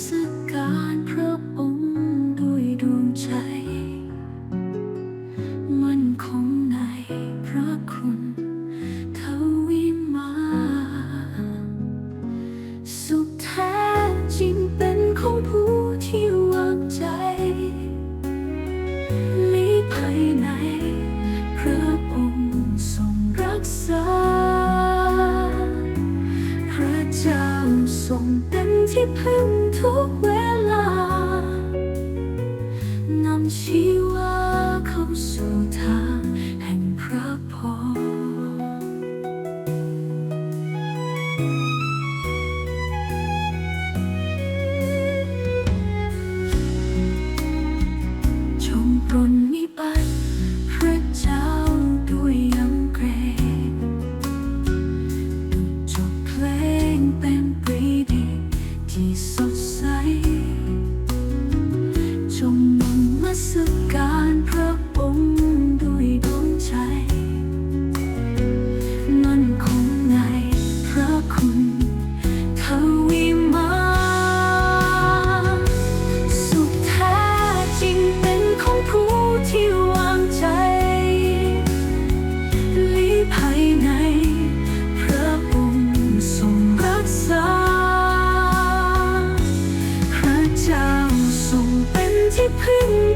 สการพระองค์ด้วยดวงใจ มันคงในพระคุณทวิมา สุขแท้จริงเป็นของผู้ที่วางใจมีภายในพระองค์ทรงรักษา พระเจ้าทรง ที่พึ่งทุกเวลานำชีวาเข้าสู่ทางแห่งพระพรจงปรน trong mắt sức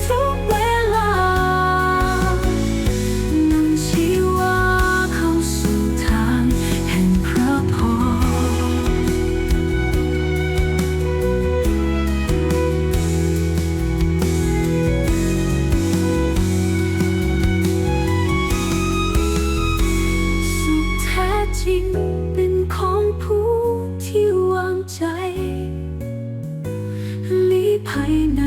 ทุกำชีวาเขาสู่ทางแห่งพระพรสุขแท้จริงเป็นของผู้ที่วางใจลี้ภัยใน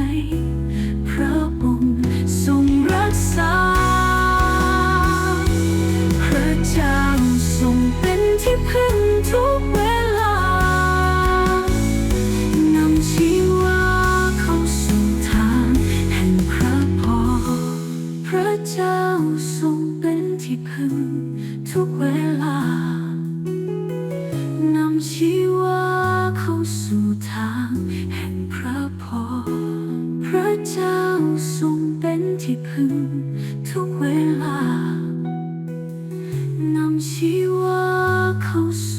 ทรงเป็นที่พึ่งทุกเวลานำชีวะเข้าสู่